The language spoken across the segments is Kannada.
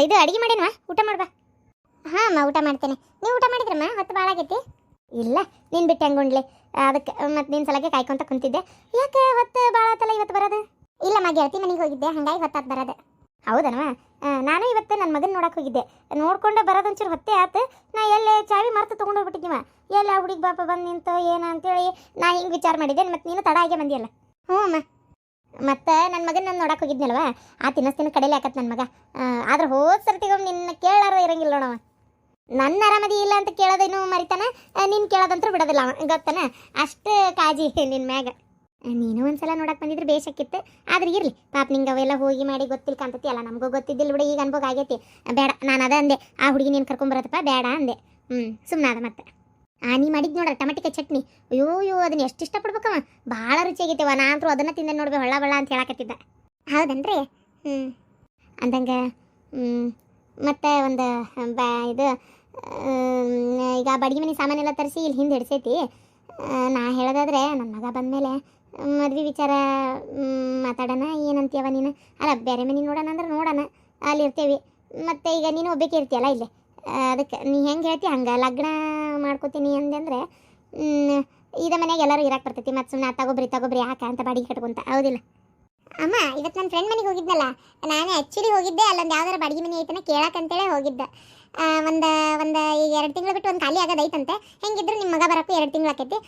ಇದು ಅಡುಗೆ ಮಾಡೇನವಾ? ಊಟ ಮಾಡ್ಬಾ. ಹಾಂ, ಅಮ್ಮ, ಊಟ ಮಾಡ್ತೇನೆ. ನೀವು ಊಟ ಮಾಡಿದ್ರಮ್ಮ ಹೊತ್ತು ಭಾಳ ಆಗೈತಿ. ಇಲ್ಲ, ನೀನು ಬಿಟ್ಟೆ ಹಂಗೊಂಡ್ಲಿ ಅದಕ್ಕೆ, ಮತ್ತೆ ನಿನ್ನ ಸಲಗೆ ಕಾಯ್ಕೊಂತ ಕುಂತಿದ್ದೆ. ಯಾಕೆ ಹೊತ್ತು ಭಾಳ ಆತಲ್ಲ ಇವತ್ತು ಬರೋದು? ಇಲ್ಲಮ್ಮ ಗೆಳತಿ ಮನೆಗೆ ಹೋಗಿದ್ದೆ. ಹಂಗಾಗಿ ಹೊತ್ತಾತ್ ಬರೋದು. ಹೌದನವಾ? ನಾನು ಇವತ್ತು ನನ್ನ ಮಗನ ನೋಡಕ್ಕೆ ಹೋಗಿದ್ದೆ. ನೋಡ್ಕೊಂಡು ಬರೋದು ಒಂಚೂರು ಹೊತ್ತೆ ಆತು. ನಾ ಎಲ್ಲೇ ಚಾವಿ ಮರ್ತು ತೊಗೊಂಡು ಹೋಗ್ಬಿಟ್ಟಿದ್ದೀವ ಎಲ್ಲ ಹುಡುಗಿ ಬಾಪ ಬಂದು ನಿಂತು, ಏನು ಅಂತೇಳಿ ನಾ ಹಿಂಗೆ ವಿಚಾರ ಮಾಡಿದ್ದೆ ಮತ್ತು ನೀನು ತಡ ಆಗೇ ಬಂದಿಯಲ್ಲ. ಹ್ಞೂ, ಅಮ್ಮ. ಮತ್ತೆ ನನ್ನ ಮಗನ ನಾನು ನೋಡಕ್ಕೆ ಹೋಗಿದ್ನಲ್ವ? ಆ ತಿನ್ನಸ್ತಿನ ಕಡೆಯಲ್ಲಿ ಹಾಕತ್ ನನ್ನ ಮಗ. ಆದ್ರೆ ಹೋದ ಸರ್ತಿಗೊಮ್ಮೆ ನಿನ್ನ ಕೇಳಾರ ಇರಂಗಿಲ್ಲ ನೋಡವ ನನ್ನ ಆರಾಮದಿ ಇಲ್ಲ ಅಂತ ಕೇಳೋದೇನು ಮರಿತಾನೆ? ನಿನ್ನ ಕೇಳೋದಂತೂ ಬಿಡೋದಿಲ್ಲ ಅವ. ಗೊತ್ತಾನ? ಅಷ್ಟು ಕಾಜಿ ನಿನ್ನ ಮ್ಯಾಗ. ನೀನು ಒಂದ್ಸಲ ನೋಡಕ್ ಬಂದಿದ್ರೆ ಬೇಷಕ್ಕಿತ್ತು. ಆದ್ರೆ ಇರ್ಲಿ, ಪಾಪ ನಿಂಗೆ ಅವೆಲ್ಲ ಹೋಗಿ ಮಾಡಿ ಗೊತ್ತಿಲ್ಲ ಕಾಂತತಿ ಅಲ್ಲ ನಮಗೂ ಗೊತ್ತಿದ್ದಿಲ್ಲ ಬಿಡ, ಈಗ ಅನ್ಭೋಗ ಆಗೈತಿ. ಬೇಡ, ನಾನು ಅದ ಅಂದೆ. ಆ ಹುಡುಗಿ ನೀನು ಕರ್ಕೊಂಬರತ್ತಪ್ಪ ಬೇಡ ಅಂದೆ. ಹ್ಞೂ ಸುಮ್ಮನಾದ ಮತ್ತೆ. ನೀ ಮಾಡಿದ್ ನೋಡ್ರ ಟಮಟಿಕ ಚಟ್ನಿ. ಅಯ್ಯೋ ಅಯ್ಯೋ, ಅದನ್ನ ಎಷ್ಟು ಇಷ್ಟಪಡ್ಬೇಕವ. ಭಾಳ ರುಚಿಯಾಗೈತೆವ ನಾ ಅಂತೂ ಅದನ್ನ ತಿಂದೆ ನೋಡ್ಬೇಕು ಹೊಳ್ಳ ಬಳ್ಳ ಅಂತ ಹೇಳಕತ್ತಿದ್ದ. ಹೌದನ್ರಿ? ಹ್ಞೂ ಅಂದಂಗೆ ಮತ್ತು ಒಂದು, ಬಾ, ಇದು ಈಗ ಬಡಿಗೆ ಮನೆ ಸಾಮಾನೆಲ್ಲ ತರಿಸಿ ಇಲ್ಲಿ ಹಿಂದೆ ಹಿಡ್ಸೈತಿ ನಾ ಹೇಳೋದಾದ್ರೆ ನನ್ನ ಮಗ ಬಂದಮೇಲೆ ಮದ್ವೆ ವಿಚಾರ ಮಾತಾಡೋಣ, ಏನಂತೀಯವ ನೀನು? ಅಲ್ಲ, ಬೇರೆ ಮನೆ ನೋಡೋಣ ಅಂದ್ರೆ ನೋಡೋಣ. ಅಲ್ಲಿ ಇರ್ತೇವೆ. ಮತ್ತು ಈಗ ನೀನು ಒಬ್ಬಕ್ಕೆ ಇರ್ತೀಯಲ್ಲ ಇಲ್ಲಿ. ಅದಕ್ಕೆ ನೀ ಹೆಂಗೆ ಹೇಳ್ತಿ? ಹಂಗೆ ಲಗ್ನ ಮಾಡ್ಕೋತೀನಿ ಅಂದೆಂದ್ರೆ ಇದ ಮನೆಗೆ ಎಲ್ಲರೂ ಇರಕ್ಕೆ ಬರ್ತೈತಿ. ಮತ್ತು ಸುಮ್ಮನೆ ತಗೊಬ್ರಿ ತಗೊಬ್ರಿ ಯಾಕೆ ಅಂತ ಬಾಡಿಗೆ ಕಟ್ಕೊಂತ. ಹೌದಿಲ್ಲ? ಅಮ್ಮ ಇವತ್ತು ನನ್ನ ಫ್ರೆಂಡ್ ಮನೆಗೆ ಹೋಗಿದ್ನಲ್ಲ, ನಾನು ಆ್ಯಕ್ಚುಲಿ ಹೋಗಿದ್ದೆ, ಅಲ್ಲೊಂದು ಯಾವ್ದಾರ ಬಾಡಿಗೆ ಮನೆ ಐತನ ಕೇಳಕ್ಕಂತೇಳಿ ಹೋಗಿದ್ದೆ. ಒಂದು ಒಂದು ಈಗ ಎರಡು ತಿಂಗಳು ಬಿಟ್ಟು ಒಂದು ಖಾಲಿ ಆಗೋದೈತಂತೆ, ಹೆಂಗಿದ್ರು ನಿಮ್ಮ ಮಗ ಬರೋಕ್ಕೂ ಎರಡು ತಿಂಗಳು ಆಕೈತಿ.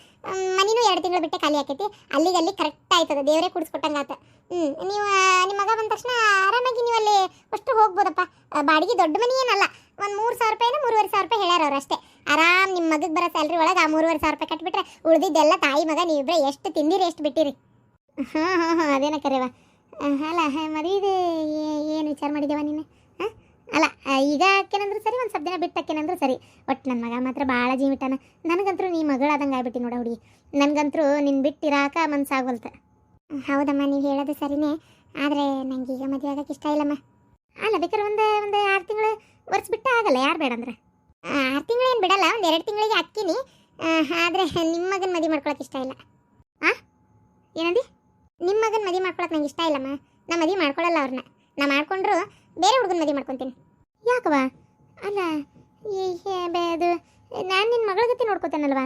ಮನಿನೂ ಎರಡು ತಿಂಗಳು ಬಿಟ್ಟೆ ಖಾಲಿ ಆಕೈತಿ. ಅಲ್ಲಿಗೆ ಅಲ್ಲಿ ಕರೆಕ್ಟ್ ಆಯ್ತದ, ದೇವರೇ ಕುಡಿಸ್ಕೊಟ್ಟಂಗೆ ಆತ. ಹ್ಞೂ ನೀವು ನಿಮ್ಮ ಮಗ ಬಂದ ತಕ್ಷಣ ಆರಾಮಾಗಿ ನೀವು ಅಲ್ಲಿ ಅಷ್ಟು ಹೋಗ್ಬೋದಪ್ಪ. ಬಾಡಿಗೆ ದೊಡ್ಡ ಮನೆ ಏನಲ್ಲ, ಒಂದು ಮೂರು ಸಾವಿರ ರೂಪಾಯಿನ ಮೂರುವರೆ ಸಾವಿರ ರೂಪಾಯಿ ಹೇಳ್ಯಾರ ಅವ್ರು ಅಷ್ಟೇ. ಆರಾಮ್ ನಿಮ್ಮ ಮಗಗೆ ಬರೋ ಸ್ಯಾಲ್ರಿ ಒಳಗೆ ಆ ಮೂರುವರೆ ಸಾವಿರ ರೂಪಾಯಿ ಕಟ್ಬಿಟ್ರೆ ಉಳಿದಿದ್ದೆಲ್ಲ ತಾಯಿ ಮಗ ನೀವಿಬ್ಬರೇ ಎಷ್ಟು ತಿಂದಿರಿ, ಎಷ್ಟು ಬಿಟ್ಟಿರಿ. ಹಾಂ ಹಾಂ ಹಾಂ, ಅದೇನ ಕರೆವ ಅಲ್ಲ ಮದುವೆ ಏನು ವಿಚಾರ ಮಾಡಿದ್ದೇವ ನೀನು? ಹಾಂ? ಅಲ್ಲ ಈಗ ಅಕ್ಕೇನಂದ್ರೂ ಸರಿ, ಒಂದು ಸ್ವಲ್ಪ ದಿನ ಬಿಟ್ಟು ಅಕ್ಕೇನಂದ್ರೂ ಸರಿ. ಒಟ್ಟು ನನ್ನ ಮಗ ಮಾತ್ರ ಭಾಳ ಜೀವಿಟಾನ ನನಗಂತರೂ ನೀ ಮಗಳಾದಂಗೆ ಆಗ್ಬಿಟ್ಟು ನೋಡ ಹುಡುಗಿ. ನನಗಂತರೂ ನಿನ್ನ ಬಿಟ್ಟಿರಾಕ ಮನ್ಸಾಗಲ್ತ. ಹೌದಮ್ಮ, ನೀವು ಹೇಳೋದು ಸರಿನೇ. ಆದರೆ ನನಗೆ ಈಗ ಮದುವೆ ಆಗಕ್ಕೆ ಇಷ್ಟ ಇಲ್ಲಮ್ಮ. ಅಲ್ಲ, ಬೇಕಾದ್ರೆ ಒಂದು ಒಂದು ಆರು ತಿಂಗಳು ವರ್ಷ ಬಿಟ್ಟು ಆಗಲ್ಲ, ಯಾರು ಬೇಡ ಅಂದ್ರೆ ಆರು ತಿಂಗಳು ಏನು ಬಿಡಲ್ಲ, ಒಂದು ಎರಡು ತಿಂಗಳಿಗೆ ಅಕ್ಕಿನಿ. ಆದರೆ ನಿಮ್ಮ ಮಗನ ಮದುವೆ ಮಾಡ್ಕೊಳಕ್ಕೆ ಇಷ್ಟ ಇಲ್ಲ. ಆ? ಏನಂದಿ? ನಿಮ್ಮ ಮಗನ ಮದುವೆ ಮಾಡ್ಕೊಳಕ್ಕೆ ನಂಗೆ ಇಷ್ಟ ಇಲ್ಲಮ್ಮ. ನಾ ಮದುವೆ ಮಾಡ್ಕೊಳ್ಳಲ್ಲ ಅವ್ರನ್ನ ನಾ ಮಾಡ್ಕೊಂಡ್ರು ಬೇರೆ ಹುಡುಗನ ಮದುವೆ ಮಾಡ್ಕೊತೀನಿ. ಯಾಕವ ಅಲ್ಲ ಅದು, ನಾನು ನಿನ್ನ ಮಗಳ ಗತಿ ನೋಡ್ಕೊತೇನಲ್ವ?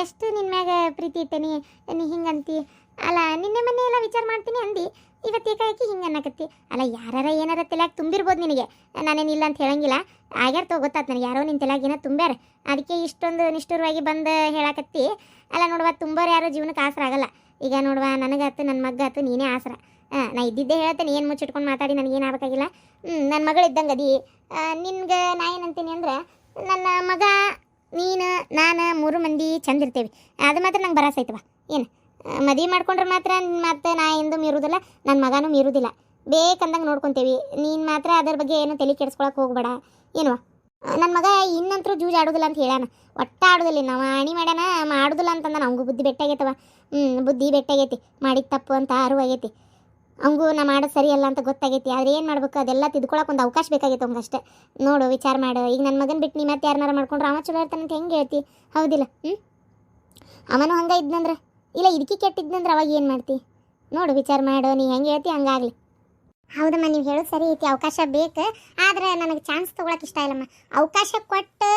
ಎಷ್ಟು ನಿನ್ನ ಮ್ಯಾಗ ಪ್ರೀತಿ ಇಟ್ಟೇನಿ, ನೀ ಹಿಂಗಂತಿ? ಅಲ್ಲ, ನಿನ್ನೆ ಮೊನ್ನೆ ಎಲ್ಲ ವಿಚಾರ ಮಾಡ್ತೀನಿ ಅಂದಿ, ಇವತ್ತು ಏಕಾಏಕಿ ಹಿಂಗೆ ಅನ್ನಕತ್ತಿ. ಅಲ್ಲ, ಯಾರಾರ ಏನಾರ ತಲೆಯಾಗ ತುಂಬಿರ್ಬೋದು ನಿನಗೆ. ನಾನೇನಿಲ್ಲ ಅಂತ ಹೇಳಂಗಿಲ್ಲ. ಆಗ್ಯಾರ ತಗೋ, ಗೊತ್ತಾತ್ ನನಗೆ. ಯಾರೋ ನಿನ್ನ ತಲೆಯಾಗ ಏನೋ ತುಂಬ್ಯಾರ. ಅದಕ್ಕೆ ಇಷ್ಟೊಂದು ನಿಷ್ಠುರವಾಗಿ ಬಂದು ಹೇಳಕತ್ತಿ. ಅಲ್ಲ, ನೋಡುವ, ತುಂಬೋರು ಯಾರೋ ಜೀವನಕ್ಕೆ ಆಸರ ಆಗಲ್ಲ ಈಗ ನೋಡುವ ನನಗಾತು ನನ್ನ ಮಗ್ಗಾತು ನೀನೇ ಆಸರ. ನಾ ಇದ್ದಿದ್ದೇ ಹೇಳ್ತೇನೆ, ಏನು ಮುಚ್ಚಿಟ್ಕೊಂಡು ಮಾತಾಡಿ ನನಗೇನು ಆಗಬೇಕಾಗಿಲ್ಲ ಹ್ಞೂ ನನ್ನ ಮಗಳು ಇದ್ದಂಗೆ ಅದಿ. ನಿನ್ಗೆ ನಾ ಏನಂತೀನಿ ಅಂದ್ರೆ, ನನ್ನ ಮಗ, ನೀನು, ನಾನು ಮೂರು ಮಂದಿ ಚಂದ ಇರ್ತೇವೆ. ಅದು ಮಾತ್ರ ನಂಗೆ ಬರಸ ಏನು? ಮದುವೆ ಮಾಡ್ಕೊಂಡ್ರೆ ಮಾತ್ರ ಮತ್ತೆ ನಾ ಎಂದು ಮೀರುವುದಿಲ್ಲ ನನ್ನ ಮಗನೂ ಮೀರುವುದಿಲ್ಲ ಬೇಕಂದಂಗೆ ನೋಡ್ಕೊತೇವಿ. ನೀನು ಮಾತ್ರ ಅದ್ರ ಬಗ್ಗೆ ಏನು ತಲೆ ಕೆಡಿಸ್ಕೊಳಕ್ಕೆ ಹೋಗ್ಬೇಡ. ಏನವ ನನ್ನ ಮಗ ಇನ್ನಂತರೂ ಜೂಜ್ ಆಡೋದಿಲ್ಲ ಅಂತ ಹೇಳ್ಯಾನ. ಒಟ್ಟ ಆಡೋದಿಲ್ಲ ನಾವು ಅಣಿ ಮಾಡ್ಯಾನ ಮಾಡೋದಿಲ್ಲ ಅಂತಂದ ನಮಗೂ ಬುದ್ಧಿ ಬೆಟ್ಟಾಗೈತವ ಹ್ಞೂ ಬುದ್ಧಿ ಬೆಟ್ಟಾಗೈತಿ ಮಾಡಿದ ತಪ್ಪು ಅಂತ ಅರಿವಾಗೈತಿ ಅವಂಗೂ ನಾ ಮಾಡೋದು ಸರಿಯಲ್ಲ ಅಂತ ಗೊತ್ತಾಗೈತಿ, ಆದ್ರೆ ಏನು ಮಾಡ್ಬೇಕು, ಅದೆಲ್ಲ ತಿದ್ಕೊಳಕ್ಕೆ ಒಂದು ಅವಕಾಶ ಬೇಕಾಗಿತ್ತು ಅವಂಗೆ ಅಷ್ಟೇ ನೋಡು, ವಿಚಾರ ಮಾಡು, ಈಗ ನನ್ನ ಮಗನ ಬಿಟ್ಟು ನೀ ಮತ್ತೆ ಯಾರನ್ನಾರ ಮಾಡ್ಕೊಂಡ್ರೆ ಅವ ಚಲೋ ಇರ್ತಾನಂತ ಹೆಂಗೆ ಹೇಳ್ತಿ? ಹೌದಿಲ್ಲ ಹ್ಞೂ ಅವನು ಹಂಗೆ ಇದ್ನಂದ್ರೆ? ಇಲ್ಲ ಇದಕ್ಕೆ ಕೆಟ್ಟಿದ್ನಂದ್ರೆ ಅವಾಗ ಏನು ಮಾಡ್ತಿ? ನೋಡು, ವಿಚಾರ ಮಾಡು, ನೀ ಹೆಂಗೆ ಹೇಳ್ತಿ, ಹಂಗಾಗ್ಲಿ. ಹೌದಮ್ಮ, ನೀವು ಹೇಳೋದು ಸರಿ ಐತಿ, ಅವಕಾಶ ಬೇಕು. ಆದ್ರೆ ನನಗೆ ಚಾನ್ಸ್ ತೊಗೊಳಕ್ಕೆ ಇಷ್ಟ ಇಲ್ಲಮ್ಮ. ಅವಕಾಶ ಕೊಟ್ಟು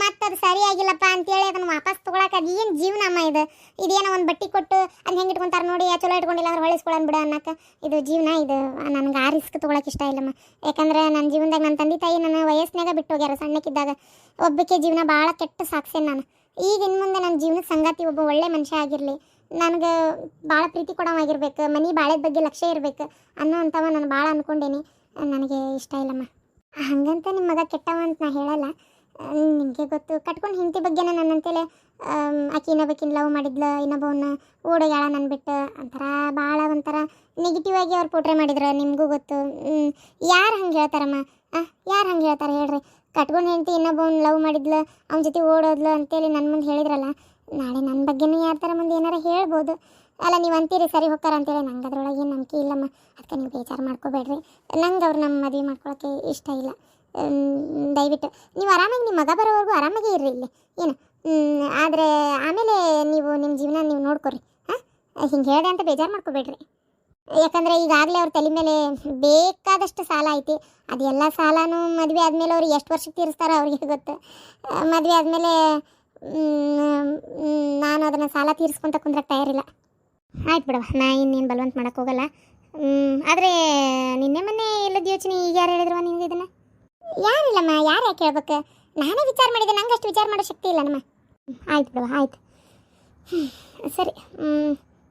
ಮತ್ತೆ ಅದು ಸರಿಯಾಗಿಲ್ಲಪ್ಪ ಅಂತೇಳಿ ಅದನ್ನು ವಾಪಸ್ ತೊಗೊಳಕ್ಕೆ ಏನು ಜೀವನ ಅಮ್ಮ ಇದು? ಇದೇನೋ ಒಂದು ಬಟ್ಟಿ ಕೊಟ್ಟು ಅದು ಹೆಂಗೆ ಇಟ್ಕೊಂತಾರೆ ನೋಡಿ ಚಲೋ ಇಟ್ಕೊಂಡಿಲ್ಲ ಅಂದ್ರೆ ಹೊಳಿಸ್ಕೊಳ್ಳೋಣ ಬಿಡು ಅನ್ನಕ. ಇದು ಜೀವನ ಇದು. ನನಗೆ ಆ ರಿಸ್ಕ್ ತೊಗೊಳಕ್ಕೆ ಇಷ್ಟ ಇಲ್ಲಮ್ಮ. ಯಾಕಂದ್ರೆ ನನ್ನ ಜೀವನದಾಗ ನನ್ನ ತಂದೆ ತಾಯಿ ನನ್ನ ವಯಸ್ಸಿನಾಗ ಬಿಟ್ಟು ಹೋಗ್ಯಾರ, ಸಣ್ಣಕ್ಕಿದ್ದಾಗ. ಒಬ್ಬಕ್ಕೆ ಜೀವನ ಭಾಳ ಕೆಟ್ಟ ಸಾಕ್ಸೇನೆ ನಾನು. ಈಗ ಇನ್ನು ಮುಂದೆ ನನ್ನ ಜೀವನದ ಸಂಗಾತಿ ಒಬ್ಬ ಒಳ್ಳೆ ಮನುಷ್ಯ ಆಗಿರಲಿ. ನನಗೆ ಭಾಳ ಪ್ರೀತಿ ಕೊಡೋವಾಗಿರ್ಬೇಕು, ಮನೆ ಬಾಳೆದ ಬಗ್ಗೆ ಲಕ್ಷ್ಯ ಇರಬೇಕು ಅನ್ನೋ ಅಂಥವ ನಾನು ಭಾಳ ಅಂದ್ಕೊಂಡೇನಿ ನನಗೆ ಇಷ್ಟ ಇಲ್ಲಮ್ಮ. ಹಾಗಂತ ನಿಮ್ಮ ಮಗ ಕೆಟ್ಟವ ಅಂತ ನಾ ಹೇಳಲ್ಲ. ನಿಮಗೆ ಗೊತ್ತು. ಕಟ್ಕೊಂಡು ಹೆಂಡತಿ ಬಗ್ಗೆನ ನನ್ನಂತೇಳಿ ಆಕೆ ಇನ್ನೊಬ್ಬಕಿನ ಲವ್ ಮಾಡಿದ್ಲ, ಇನ್ನೊಬ್ಬವನ್ನ ಓಡೋಗ್ಯಾಳ ನನ್ನ ಬಿಟ್ಟು ಒಂಥರ ಭಾಳ ಒಂಥರ ನೆಗೆಟಿವ್ ಆಗಿ ಅವ್ರು ಪೋಟ್ರೆ ಮಾಡಿದ್ರು, ನಿಮಗೂ ಗೊತ್ತು. ಯಾರು ಹಂಗೆ ಹೇಳ್ತಾರಮ್ಮ? ಯಾರು ಹಂಗೆ ಹೇಳ್ತಾರೆ ಹೇಳ್ರಿ. ಕಟ್ಕೊಂಡು ಹೆಂಡತಿ ಇನ್ನೊಬ್ಬವ್ನ ಲವ್ ಮಾಡಿದ್ಲು, ಅವನ ಜೊತೆ ಓಡೋದ್ಲು ಅಂತೇಳಿ ನನ್ನ ಮುಂದೆ ಹೇಳಿದ್ರಲ್ಲ ನಾಳೆ ನನ್ನ ಬಗ್ಗೆನೂ ಯಾರ ಥರ ಮುಂದೆ ಏನಾರ ಹೇಳ್ಬೋದು. ಅಲ್ಲ, ನೀವು ಅಂತೀರಿ, ಸರಿ ಹೋಗ್ತಾರ ಅಂತೇಳಿ. ನಂಗೆ ಅದ್ರೊಳಗೆ ಏನು ನಂಬಿಕೆ ಇಲ್ಲಮ್ಮ. ಅದಕ್ಕೆ ನೀವು ಬೇಜಾರು ಮಾಡ್ಕೋಬೇಡ್ರಿ. ನಂಗೆ ಅವ್ರು ನಮ್ಮ ಮದುವೆ ಮಾಡ್ಕೊಳಕ್ಕೆ ಇಷ್ಟ ಇಲ್ಲ. ದಯವಿಟ್ಟು. ನೀವು ಆರಾಮಾಗಿ ನಿಮ್ಮ ಮಗ ಬರೋವರೆಗೂ ಆರಾಮಾಗಿ ಇರ್ರಿ ಇಲ್ಲಿ. ಏನು? ಆದರೆ ಆಮೇಲೆ ನೀವು ನಿಮ್ಮ ಜೀವನ ನೀವು ನೋಡ್ಕೊರಿ. ಹಾಂ? ಹಿಂಗೆ ಹೇಳಿದೆ ಅಂತ ಬೇಜಾರು ಮಾಡ್ಕೋಬೇಡ್ರಿ. ಯಾಕಂದರೆ ಈಗಾಗಲೇ ಅವ್ರ ತಲೆ ಮೇಲೆ ಬೇಕಾದಷ್ಟು ಸಾಲ ಐತಿ. ಅದೆಲ್ಲ ಸಾಲನೂ ಮದುವೆ ಆದಮೇಲೆ ಅವ್ರು ಎಷ್ಟು ವರ್ಷಕ್ಕೆ ತೀರಿಸ್ತಾರೋ ಅವ್ರಿಗೆ ಗೊತ್ತು. ಮದುವೆ ಆದಮೇಲೆ ನಾನು ಅದನ್ನು ಸಾಲ ತೀರಿಸ್ಕೊಂತ ಕುಂದ್ರಕ್ಕೆ ತಯಾರಿಲ್ಲ ಆಯ್ತು ಬಿಡವ ನಾ ಇನ್ನೇನು ಬಲವಂತ ಮಾಡಕ್ಕೆ ಹೋಗಲ್ಲ. ಆದರೆ ನಿನ್ನೆ ಮೊನ್ನೆ ಇಲ್ಲದ ಯೋಚನೆ ಈಗ ಯಾರು ಹೇಳಿದ್ರು ನಿನಗೆ ಇದನ್ನು? ಯಾರಿಲ್ಲಮ್ಮ, ಯಾರು ಯಾಕೆ ಹೇಳ್ಬೇಕು? ನಾನೇ ವಿಚಾರ ಮಾಡಿದೆ ನಂಗೆ ಅಷ್ಟು ವಿಚಾರ ಮಾಡೋ ಶಕ್ತಿ ಇಲ್ಲ ನಮ್ಮ ಆಯ್ತು ಬಿಡವ ಆಯ್ತು. ಸರಿ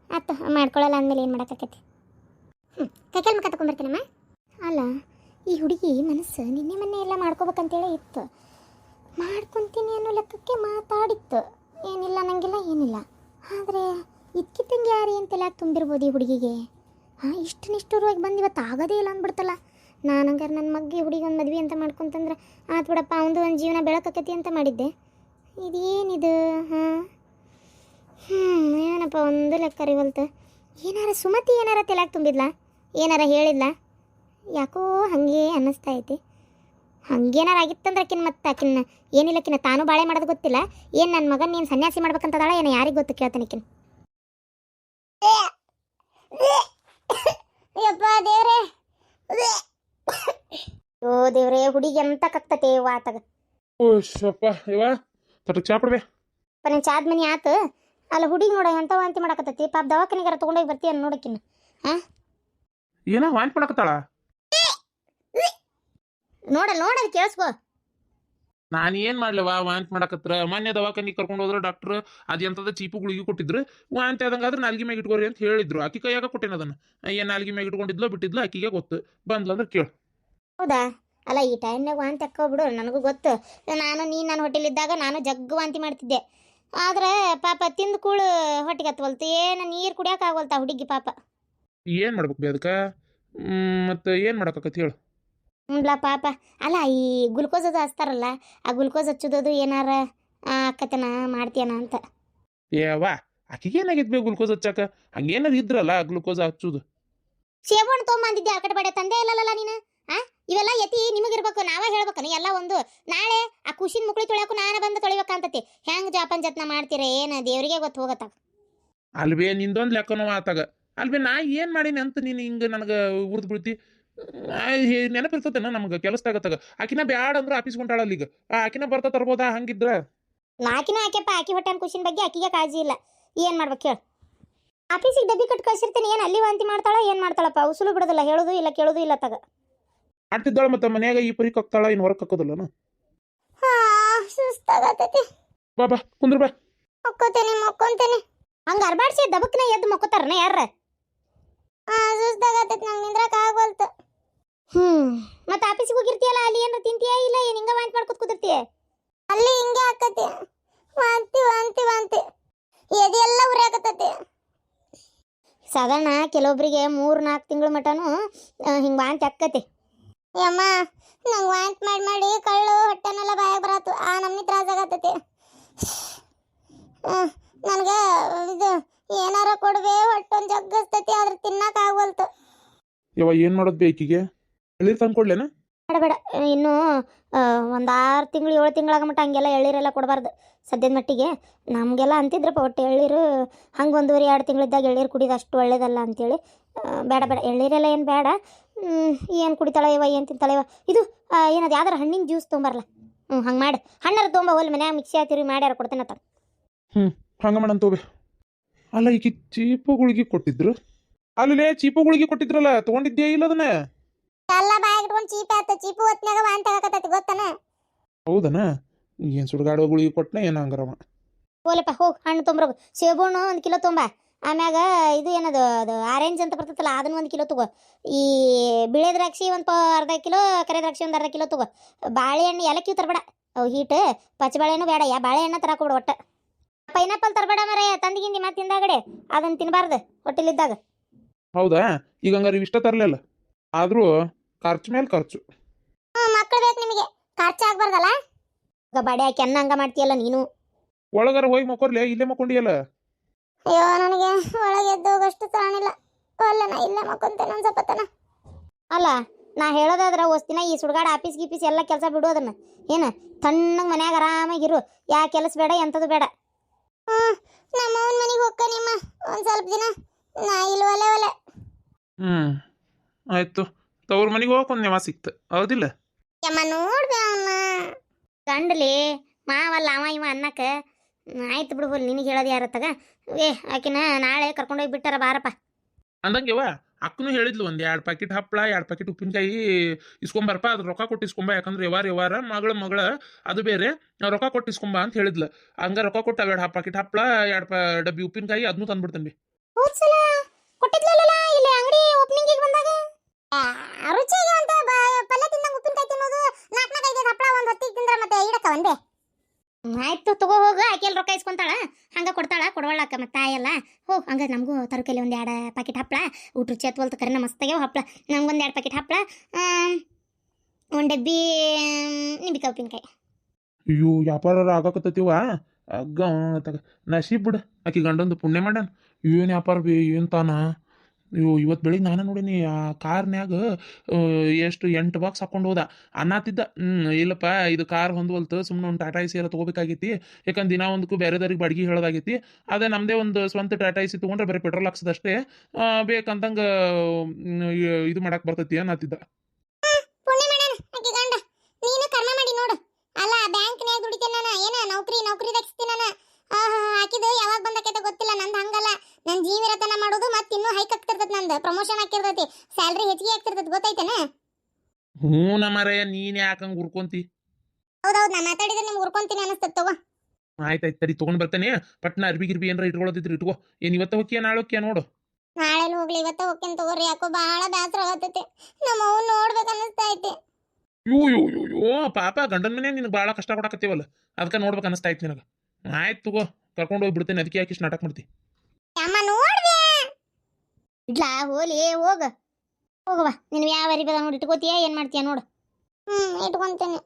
ಆಯ್ತು ಮಾಡ್ಕೊಳ್ಳಲ್ಲ ಅಂದಮೇಲೆ ಏನು ಮಾಡೋಕ್ಕಾಕೈತಿ? ಹ್ಞೂ ಕೈಕಲ್ ಮುಖ ತಗೊಂಡ್ಬರ್ತೀನಮ್ಮ ಅಲ್ಲ, ಈ ಹುಡುಗಿ ಮನಸ್ಸು ನಿನ್ನೆ ಮೊನ್ನೆ ಎಲ್ಲ ಮಾಡ್ಕೋಬೇಕಂತೇಳಿ ಇತ್ತು. ಮಾಡ್ಕೊತೀನಿ ಅನ್ನೋ ಲೆಕ್ಕಕ್ಕೆ ಮಾತಾಡಿತ್ತು. ಏನಿಲ್ಲ, ನಂಗಿಲ್ಲ ಏನಿಲ್ಲ. ಆದರೆ ಇದ್ಕಿದ್ದಂಗೆ ಯಾರು ಅಂತೆಲ್ಲ ತುಂಬಿರ್ಬೋದು ಈ ಹುಡುಗಿಗೆ? ಹಾಂ ಇಷ್ಟು ನಿಷ್ಠುರವಾಗಿ ಬಂದು ಇವತ್ತು ಆಗೋದೇ ಇಲ್ಲ ಅಂದ್ಬಿಡ್ತಲ್ಲ. ನಾನು ಹಂಗಾರೆ ನನ್ನ ಮಗ್ಗಿ ಹುಡುಗಿ ಒಂದು ಮದ್ವೆ ಅಂತ ಮಾಡ್ಕೊಂತಂದ್ರೆ, ಆತು ಬಿಡಪ್ಪ ಅವನದು ಒಂದು ಜೀವನ ಬೆಳಕಕ್ಕತಿ ಅಂತ ಮಾಡಿದ್ದೆ. ಇದೇನಿದು, ಹಾಂ? ಹ್ಞೂ ಏನಪ್ಪ, ಒಂದು ಲೆಕ್ಕ ಅರಿವಲ್ತು ಏನಾರ ಸುಮತಿ ಏನಾರ ತಲೆಯಾಗಿ ತುಂಬಿದ್ಲಾ? ಏನಾರ ಹೇಳಿಲ್ಲ ಯಾಕೋ ಹಾಗೆ ಅನ್ನಿಸ್ತಾ ಐತಿ. ಹಂಗೇನಾರ ಆಗಿತ್ತಂದ್ರೆ ಆಕಿನ ಮತ್ತೆ ಆಕಿನ ಏನಿಲ್ಲಕಿನ ತಾನು ಬಾಳೆ ಮಾಡೋದು ಗೊತ್ತಿಲ್ಲ. ಏನು ನನ್ನ ಮಗನ ನೀನು ಸನ್ಯಾಸಿ ಮಾಡ್ಬೇಕಂತದಾಳ ಏನು ಯಾರಿಗೆ ಗೊತ್ತು ಕೇಳ್ತಾನೆ ಆಕಿನ? ಯಪ್ಪ ದೇವ್ರೆ. ಓ ದೇವರೇ ಹುಡುಗಿ ಎಂತ ಕಕ್ತತೆ ವಾತಗ? ಓ ಶಪ್ಪ ಇವ ಚಾ ಪಡ್ಬೇ ಚಾದ ಮನಿ ಆತು. ಅಲ್ಲ ಹುಡುಗಿ ನೋಡ ಎಂತ ವಾಂತಿ ಮಾಡಕತ್ತೈತಿ? ಪಾಪ ದವಾಖಾನಿಗಾರ ತಗೊಂಡೋಗಿ ಬರ್ತೀಯ ನೋಡಕಿನ ಏನ ವಾಂತಿ ಮಾಡಕತ್ತಾಳ? ನೋಡಲ್ಲ ನೋಡಲ್ ಕೇಳಿಸ್ಕೋ. ನಾನು ಏನ್ ಮಾಡ್ಲವ ವಾಂಟ್ ಮಾಡಕತ್ರ. ಮೊನ್ನೆ ದವಾಖಾನಿಗೆ ಕರ್ಕೊಂಡು ಹೋದ್ರೆ ಡಾಕ್ಟರ್ ಅದು ಎಂತದ ಚೀಪು ಗುಳಿಗೆ ಕೊಟ್ಟಿದ್ರು. ವಾಂತಿ ಆದಂಗಾದ್ರೆ ನಾಲ್ಗಿ ಮ್ಯಾಗ ಇಟ್ಕೋರಿ ಅಂತ ಹೇಳಿದ್ರು. ಆಕಿ ಕೈಯಾಗ ಕೊಟ್ಟೇನ ಅದನ್ನ. ಏನ್ ನಾಲ್ಗಿ ಮ್ಯಾಗ ಇಟ್ಕೊಂಡಿದ್ಲೋ ಬಿಟ್ಟಿದ್ಲೋ ಆಕಿಗೆ ಗೊತ್ತು. ಬಂದ್ಲ ಅಂದ್ರೆ ಕೇಳು. ಹೌದಾ? ಅಲ್ಲ ಈ ಟೈಮ್ನಾಗ ವಾಂತಿ ಬಿಡು ನನಗೂ ಗೊತ್ತು. ನಾನು ನೀನು ನನ್ನ ಹೋಟೆಲಿದ್ದಾಗ ನಾನು ಜಗ್ಗು ವಾಂತಿ ಮಾಡ್ತಿದ್ದೆ. ಆದ್ರೆ ಪಾಪ ತಿಂದು ಕೂಳು ಹೊಟ್ಟಿಗೆ ಹತ್ವಲ್ತು. ಏನು ನೀರು ಕುಡಿಯೋಕೆ ಆಗೋಲ್ತಾ ಹುಡುಗಿ ಪಾಪ. ಏನ್ ಮಾಡ್ಬೇಕು ಬೇ ಅದಕ್ಕ ಮತ್ತೆ ಏನ್ ಮಾಡಕತ್ತಿ ಹೇಳು. ಹ್ಞೂಲ ಪಾಪ. ಅಲ್ಲ ಈ ಗ್ಲುಕೋಸ್ ಅದು ಹಚ್ತಾರಲ್ಲ ಆ ಗ್ಲುಕೋಸ್ ಹಚ್ಚೋದು ಏನಾರ ಅಕ್ಕತನ ಮಾಡ್ತೀಯನ ಅಂತ. ಏವ ಆಕಿಗೆ ಏನಾಗಿತ್ತು ಬೇ ಗ್ಲುಕೋಸ್ ಹಚ್ಚಾಕ? ಹಂಗೇನದು ಇದ್ರಲ್ಲ ಗ್ಲುಕೋಸ್ ಹಚ್ಚುದು. ಸೇಬಣ್ಣು ತೊಗೊಂಬಂದಿದ್ದೆ ಆ ಕಡೆ ಬಡೆ ತಂದೆ ಇಲ್ಲಲ್ಲ ನೀನು? ಆ ಇವೆಲ್ಲ ಯತಿ ನಿಮಗಿರ್ಬೇಕು ನಾವೇ ಹೇಳ್ಬೇಕನ ಎಲ್ಲ ಒಂದು. ನಾಳೆ ಆ ಖುಷಿನ ಮುಕ್ಳಿ ತೊಳ್ಯಾಕು ನಾನು ಬಂದು ತೊಳಿಬೇಕಂತತಿ. ಹೆಂಗ್ ಜಾಪನ್ ಜತ್ನ ಮಾಡ್ತೀರ ಏನು ದೇವರಿಗೆ ಗೊತ್ತು ಹೋಗತ್ತ ಅಲ್ವೇ ನಿಂದೊಂದು ಲೆಕ್ಕನೋ ಆತಾಗ. ಅಲ್ವೇ ನಾ ಏನು ಮಾಡೀನಿ ಅಂತ ನೀನು ಹಿಂಗೆ ನನಗೆ ಉರ್ದು ಬಿಡ್ತಿ? ನೆನಪಿರ್ತತೇನ ನಮ್ಗೆ ಕೆಲಸದಾಗತ್ತಾಗ. ಆಕಿನ ಬ್ಯಾಡ ಅಂದ್ರೆ ಆಫೀಸ್ ಕೊಂಡಾಳಲ್ಲ ಈಗ. ಆ, ಆಕಿನ ಬರ್ತಾ ತರ್ಬೋದಾ ಹಂಗಿದ್ರ? ನಾಕಿನ ಆಕೆಪ್ಪ ಆಕಿ ಹೊಟ್ಟೆ ಖುಷಿನ ಬಗ್ಗೆ ಆಕಿಗೆ ಕಾಳಜಿ ಇಲ್ಲ. ಏನ್ ಮಾಡ್ಬೇಕು ಹೇಳಿ. ಆಫೀಸಿಗೆ ಡಬ್ಬಿ ಕಟ್ ಕಳ್ಸಿರ್ತೀನಿ ಏನು ಅಲ್ಲಿ ವಾಂತಿ ಮಾಡ್ತಾಳ ಏನು ಮಾಡ್ತಾಳಪ್ಪ? ಉಸುಲು ಬಿಡೋದಿಲ್ಲ ಹೇಳೋದು ಇಲ್ಲ ಕೇಳೋದು ಇಲ್ಲ ತಗ. ಮಾಡ್ತಿದ್ದಾಳ ಮತ್ತೆ ಮನ್ಯಾಗ ಈ ಪರಿ ಕಕ್ತಾಳ ಇನ್ ಹೊರಗೆ ಹಾ ಸುಸ್ತಾಗತೈತಿ. ಬಾ ಬಾ ಕುಂದ್ರ ಬಾ. ಮಕ್ಕೋತೇನೆ ಮಕ್ಕೊಂತೇನೆ. ಹಂಗ ಅರ್ಬಾಡ್ಸಿ ದಬಕ್ನ ಎದ್ದು ಮಕ್ಕೋತಾರನ ಯಾರ ಹಾ ಸುಸ್ತಾಗತೈತಿ ನಂಗೆ ನಿಂದ್ರಕ್ ಹ್ಮ್ ಮತ್ತೆ ಆಫೀಸಿಗೆ ಹೋಗಿರ್ತೀಯಲ್ಲ ಅಲ್ಲಿ ಏನು ತಿಂತೀಯಾ ಇಲ್ಲ ಏನ್? ಹಿಂಗ ವಾಂತಿ ಮಾಡ್ಕೊತ ಕುದಿರ್ತೀಯ? ಅಲ್ಲಿ ಹಿಂಗೆ ಆಕತಿ. ವಾಂತಿ ವಾಂತಿ ವಾಂತಿ. ಎದೆಲ್ಲ ಉರಿಯಾಕತ್ತೈತಿ ಸಾಧಾರಣ ಕೆಲವೊಬ್ಬರಿಗೆ ಮೂರು ನಾಲ್ಕು ತಿಂಗಳ ಮಟನು ಹಿಂಗೆ ವಾಂತಿ ಆಕ್ಕತಿ ಯಮ್ಮ ನಂಗೆ ವಾಂತಿ ಮಾಡಿ ಮಾಡಿ ಕಳ್ಳು ಹೊಟ್ಟೆನೆಲ್ಲ ಬಾಯಾಗ ಬರತ್ತು ಆ ನಮ್ನಿ ತ್ರಾಸ ಆಗತ್ತೈತಿ ನನಗೆ ಇದು ಏನಾರ ಕೊಡ್ಬೇ ಹೊಟ್ಟೊಂದು ಜಗ್ಗಸ್ತತಿ ಆದ್ರೆ ತಿನ್ನಕ್ ಆಗವಲ್ತು. ಯವ್ವ ಏನು ಮಾಡೋದು ಬೇಕಿಗೆ ಎಲ್ಲಿ ತಂದು ಕೊಡ್ಲೇನ ಬೇಡ ಬೇಡ. ಇನ್ನು ಒಂದು ಆರು ತಿಂಗಳು ಏಳು ತಿಂಗಳಾಗ ಮಟ್ಟ ಹಂಗೆಲ್ಲ ಎಳ್ಳೀರೆಲ್ಲ ಕೊಡಬಾರ್ದು. ಸದ್ಯದ ಮಟ್ಟಿಗೆ ನಮಗೆಲ್ಲ ಅಂತಿದ್ರಪ್ಪ ಒಟ್ಟು ಎಳ್ಳೀರು ಹಂಗೆ ಒಂದೂವರೆ ಎರಡು ತಿಂಗಳಿದ್ದಾಗ ಎಳ್ಳೀರು ಕುಡಿದು ಅಷ್ಟು ಒಳ್ಳೇದಲ್ಲ ಅಂತೇಳಿ ಆ, ಬೇಡ ಬೇಡ. ಎಳ್ಳೀರೆಲ್ಲ ಏನು ಬೇಡ ಏನು ಕುಡಿತಾಳೆ ಇವ ಏನು ತಿಂತಾಳೆ ಇವ. ಇದು ಏನದು ಯಾವ್ದಾರ ಹಣ್ಣಿನ ಜ್ಯೂಸ್ ತೊಗೊಂಬರಲ್ಲ ಹ್ಞೂ ಹಂಗೆ ಮಾಡಿ. ಹಣ್ಣಾರ ತೊಗೊಂಬ ಹೋಲ್ ಮನ್ಯಾಗ ಮಿಕ್ಸಿ ಹಾಕಿರಿ ಮಾಡ್ಯಾರ ಕೊಡ್ತೇನೆ ಅಂತ ಹಂಗೆ ಮಾಡಂತ ತೋಬೆ. ಅಲ್ಲ ಈಗ ಚೀಪು ಗುಳಿಗೆ ಕೊಟ್ಟಿದ್ರು. ಅಲ್ಲೇ ಚೀಪು ಗುಳಿಗೆ ಕೊಟ್ಟಿದ್ರಲ್ಲ ತೊಗೊಂಡಿದ್ದೇ ಇಲ್ಲ ಅದನ್ನ? ಎಲ್ಲ ಬಾಯಾಗ ಇಟ್ಕೊಂಡು ಚೀಪ ಆತ ಚೀಪು ಹೊತ್ನ್ಯಾಗ ವಾಂತ ಆಗಕತ್ತೈತಿ ಗೊತ್ತನ? ಹೌದನ? ಏನು ಸುಡ್ಗಾಡೋ ಗುಳಿಗೆ ಕೊಟ್ಟನೆ ಏನು ಹಂಗಾರವ? ಹೋಲಪ್ಪ ಹೋಗಿ ಹಣ್ಣು ತೊಂಬರೋಗು ಸೇಬುಹಣ್ಣು ಒಂದು ಕಿಲೋ ತೊಂಬ. ಆಮ್ಯಾಗ ಇದು ಏನದು ಅದು ಆರೆಂಜ್ ಅಂತ ಬರ್ತೈತಲ್ಲ ಅದನ್ನ ಒಂದು ಕಿಲೋ ತಗೋ. ಈ ಬಿಳೆ ದ್ರಾಕ್ಷಿ ಒಂದು ಅರ್ಧ ಕಿಲೋ ಕರೆ ದ್ರಾಕ್ಷಿ ಒಂದು ಅರ್ಧ ಕಿಲೋ ತಗೋ. ಬಾಳೆಹಣ್ಣು ಏಲಕ್ಕಿ ತರಬೇಡ. ಅವು ಹೀಟ್ ಪಚ್ಚ ಬಾಳೆಹಣ್ಣು ಬೇಡ ಯಾ ಬಾಳೆಹಣ್ಣು ತರಾಕೊಬಿಡು ಒಟ್ಟ. ಪೈನಾಪಲ್ ತರಬೇಡ ಮರಯ್ಯ ತಂದಿಗಿಂದಿ ಮತ್ತೆ ತಿಂದಾಗಡೆ. ಅದನ್ನು ತಿನ್ನಬಾರ್ದು ಹೊಟ್ಟೆಲಿದ್ದಾಗ ಹೌದಾ? ಈಗ ಹಂಗಾರೆ ಇಷ್ಟ ತರಲಿಲ್ಲ. ಆದರೂ ಖರ್ಚು ಮೇಲೆ ಖರ್ಚು. ಮಕ್ಕಳು ಬೇಕು ನಿಮಗೆ. ಖರ್ಚು ಆಗ್ಬಾರ್ದಲ್ಲ? ಈಗ ಬಡೆ ಹಾಕಿ ಅನ್ನ ಹಂಗ ಮಾಡ್ತೀಯಲ್ಲ ನೀನು? ಒಳಗಾರ ಹೋಗಿ ಮಕ್ಕೊರ್ಲೆ ಇಲ್ಲೇ ಮಕ್ಕೊಂಡಿಯಲ್ಲ? ಅಯ್ಯೋ ನನಗೆ ಒಳಗೆ ಎದ್ದು ಹೋಗಷ್ಟು ತಾಣಿಲ್ಲ ಅಲ್ಲ ನಾ ಇಲ್ಲೇ ಮಕ್ಕೊಂತೇನೆ ಒಂದು ಸ್ವಲ್ಪ ತನ. ಅಲ್ಲ ನಾ ಹೇಳೋದಾದ್ರೆ ದಿನ ಈ ಸುಡ್ಗಾಡ ಆಫೀಸ್ ಗೀಪೀಸ್ ಎಲ್ಲ ಕೆಲಸ ಬಿಡು ಅದನ್ನ. ಏನು ತಣ್ಣಗೆ ಮನ್ಯಾಗ ಆರಾಮಾಗಿರು ಯಾ ಕೆಲಸ ಬೇಡ ಎಂಥದ್ದು ಬೇಡ. ನಮ್ಮ ಅವನ ಮನೆಗೆ ಹೋಗ್ಕ ನಿಮ್ಮ. ಒಂದು ಸ್ವಲ್ಪ ದಿನ. ನಾ ಇಲ್ಲಿ ಒಲೆ. ಒಲೆ ಹ್ಞೂ ಆಯ್ತು. ತವ್ರ ಮನೆಗೆ ಹೋಗಕ್ಕೆ ಒಂದು ನೆವ ಸಿಕ್ತು. ಹೌದಿಲ್ಲ? ಯಮ್ಮ ನೋಡ್ದೆ ಅವನ್ನ ಗಂಡಲಿ ಮಾವಲ್ಲ ಅವ ಇವ ಅನ್ನಕ ಆಯ್ತು ಬಿಡು ಬೋಲ್ ನಿನಗೆ ಹೇಳೋದು ಯಾರತ್ತಾಗ ಏ ಆಕಿನ ನಾಳೆ ಕರ್ಕೊಂಡೋಗಿ ಬಿಟ್ಟಾರ ಬಾರಪ್ಪ. ಅಂದಂಗೆ ಯವ್ವ ಅಕ್ಕನು ಹೇಳಿದ್ಲು ಒಂದು ಎರಡು ಪ್ಯಾಕೆಟ್ ಹಪ್ಪಳ ಎರಡು ಪ್ಯಾಕೆಟ್ ಉಪ್ಪಿನಕಾಯಿ ಇಸ್ಕೊಂಬರಪ್ಪ ಅದು ರೊಕ್ಕ ಕೊಟ್ಟು ಇಸ್ಕೊಂಬ ಯಾಕಂದ್ರೆ ಯವಾರ ಯವಾರ ಮಗಳ ಮಗಳ ಅದು ಬೇರೆ ನಾವು ರೊಕ್ಕ ಕೊಟ್ಟು ಇಸ್ಕೊಂಬ ಅಂತ ಹೇಳಿದ್ಲು. ಹಂಗ ರೊಕ್ಕ ಕೊಟ್ಟು ಎರಡು ಪ್ಯಾಕೆಟ್ ಹಪ್ಪಳ ಎರಡು ಪ ಡಬ್ಬಿ ಉಪ್ಪಿನಕಾಯಿ ಅದನ್ನು ತಂದ್ಬಿಡ್ತೇನೆ ಕೊಟ್ಟಿದ್ಲಲ್ಲ ಇಲ್ಲಿ ಅಂಗಡಿ ಓಪನಿಂಗ್ ಬಂದಾಗ? ರುಚಿಗೆ ಅಂತ ಪಲ್ಯ ತಿಂದಂಗ ಉಪ್ಪಿನಕಾಯಿ ತಿನ್ನೋದು ನಾಲ್ಕು ನಾಲ್ಕು ಐದು ಹಪ್ಪಳ ಒಂದು ಹೊತ್ತಿಗೆ ತಿಂದ್ರೆ ಮತ್ತೆ ಇಡಕ್ಕ ಒಂದೇ? ಆಯ್ತು ತಗೋ ಹೋಗು. ಆಕೆಲ್ ರೊಕ್ಕ ಇಸ್ಕೊಂತಾಳ. ಹಂಗೆ ಕೊಡ್ತಾಳ. ಕೊಡವಳಕ್ಕ ಮತ್ತೆ ತಾಯಲ್ಲ ಹೋ ಹಂಗೆ ನಮಗೂ ತರಕಾರಿ ಒಂದು ಎರಡು ಪ್ಯಾಕೆಟ್ ಹಪ್ಪಳ ಊಟ ರುಚಿ ಹತ್ವಲ್ತ ಕರೆ ಮಸ್ತಾಗ್ಯಾವ ಹಪ್ಪಳ ನಮ್ಗೊಂದು ಎರಡು ಪ್ಯಾಕೆಟ್ ಹಪ್ಪಳ ಒಂದು ಡಬ್ಬಿ ನಿಂಬಿಕಾಯಿ ಉಪ್ಪಿನಕಾಯಿ. ಅಯ್ಯೋ ವ್ಯಾಪಾರ ಆಗಕತ್ತತಿವ ಅಗ್ಗ ತಗ ನಶೀಬ್ ಬಿಡು. ಆಕೆ ಗಂಡಂದು ಪುಣ್ಯ ಮಾಡ್ಯಾನ. ಏನು ವ್ಯಾಪಾರ ಬಿ ಏನು ತಾನ? ಅಯ್ಯೋ ಇವತ್ತು ಬೆಳಿಗ್ಗೆ ನಾನು ನೋಡೀನಿ, ಆ ಕಾರ್ನ್ಯಾಗ ಎಷ್ಟು ಎಂಟು ಬಾಕ್ಸ್ ಹಾಕೊಂಡು ಹೋದ. ಅನ್ನಾತಿದ್ದ ಹ್ಞೂ ಇಲ್ಲಪ್ಪ, ಇದು ಕಾರ್ ಹೊಂದ್ವಲ್ತು ಸುಮ್ಮನೆ ಒಂದು ಟಾಟಾ ಎಸಿ ಎಲ್ಲ ತೊಗೋಬೇಕಾಗೈತಿ. ಯಾಕಂದ್ರೆ ದಿನ ಒಂದಕ್ಕೂ ಬೇರೆದವ್ರಿಗೆ ಬಾಡಿಗೆ ಹೇಳೋದಾಗೈತಿ. ಅದೇ ನಮ್ಮದೇ ಒಂದು ಸ್ವಂತ ಟಾಟಾ ಎಸಿ ತೊಗೊಂಡ್ರೆ ಬರೀ ಪೆಟ್ರೋಲ್ ಹಾಕ್ಸೋದಷ್ಟೇ. ಬೇಕಂತಂಗೆ ಇದು ಮಾಡಕ್ಕೆ ಬರ್ತೈತಿ ಅನ್ನಾತಿದ್ದ. ನೀನು ಕರ್ಮ ಮಾಡಿ ನೋಡು. ಅಲ್ಲ, ಬ್ಯಾಂಕ್ನ್ಯಾಗ ದುಡಿತೇನೆ ನಾನು? ಏನ, ನೌಕರಿ ನೌಕರಿ ದಕ್ಷಿಸ್ತೀನಿ ನಾನು? ಹಾಕಿದ್ದು ಯಾವಾಗ ಬಂದಕೈತೆ ಗೊತ್ತಿಲ್ಲ ನಂದು ಹಂಗಲ್ಲ. ನನ್ನ ಜೀವಿರತನ ಮಾಡೋದು ಮತ್ತೆ ಇನ್ನೂ ಹೈಕ್ ಆಗ್ತಿರ್ತದ ನಂದು. ಪ್ರಮೋಷನ್ ಹಾಕಿರ್ತೈತಿ ಸ್ಯಾಲ್ರಿ ಹೆಚ್ಚಿಗೆ ಆಗ್ತಿರ್ತೈತಿ ಗೊತ್ತೈತೇನ? ಹ್ಞೂ ನಮ್ಮರಯ್ಯ ನೀನು ಯಾಕಂಗ್ ಉರ್ಕೊಂತಿ ಹೌದೌದು ನಾ ಮಾತಾಡಿದ್ರೆ ನಿಮ್ಗೆ ಉರ್ಕೊಂತೀನಿ ಅನಿಸ್ತದ ತಗೋ. ಆಯ್ತಾಯ್ತು ಸರಿ ತೊಗೊಂಡ್ ಬರ್ತೇನೆ. ಪಟ್ನ ಅರ್ಬಿ ಗಿರ್ಬಿ ಏನಾರ ಇಟ್ಕೊಳ್ಳೋದಿದ್ರೆ ಇಟ್ಕೋ. ಏನು ಇವತ್ತು ಹೋಕ್ಕಿಯ ನಾಳೆ ಹೋಕ್ಕಿಯ ನೋಡು. ನಾಳೆ ಹೋಗ್ಲಿ ಇವತ್ತ ಹೋಗ್ತೀನಿ ತಗೋರಿ. ಯಾಕೋ ಭಾಳ ಬೇಸರ ಆಗತೈತಿ ನಮ್ಮ ಅವ್ವ ನೋಡ್ಬೇಕು ಅನಿಸ್ತಾ ಐತಿ ಯೋ ಯೋ ಯೋ ಯೋ ಪಾಪ ಗಂಡನ ಮನೆ ನಿನಗೆ ಭಾಳ ಕಷ್ಟ ಕೊಡಕತ್ತೀವಲ್ಲ ಅದಕ್ಕೆ ನೋಡ್ಬೇಕು ಅನಿಸ್ತಾ ಇತ್ತು ನಿನಗೆ. ಆಯ್ತು ತಗೋ, ಕರ್ಕೊಂಡು ಹೋಗಿ ಬಿಡ್ತೇನೆ ಅದಕ್ಕೆ ಯಾಕೆ ಇಷ್ಟು ನಾಟಕ ಮಾಡ್ತಿ? ಅಮ್ಮ, ನೋಡ್ದೆ. ಇಡ್ಲ, ಹೋಲಿ, ಹೋಗ. ಹೋಗವ ನೀನು ಯಾವ ಅರಿಬೇದ ನೋಡಿ ಇಟ್ಕೋತೀಯ ಏನು ಮಾಡ್ತೀಯ ನೋಡು. ಹ್ಮ್, ಇಟ್ಕೊಂತೇನೆ.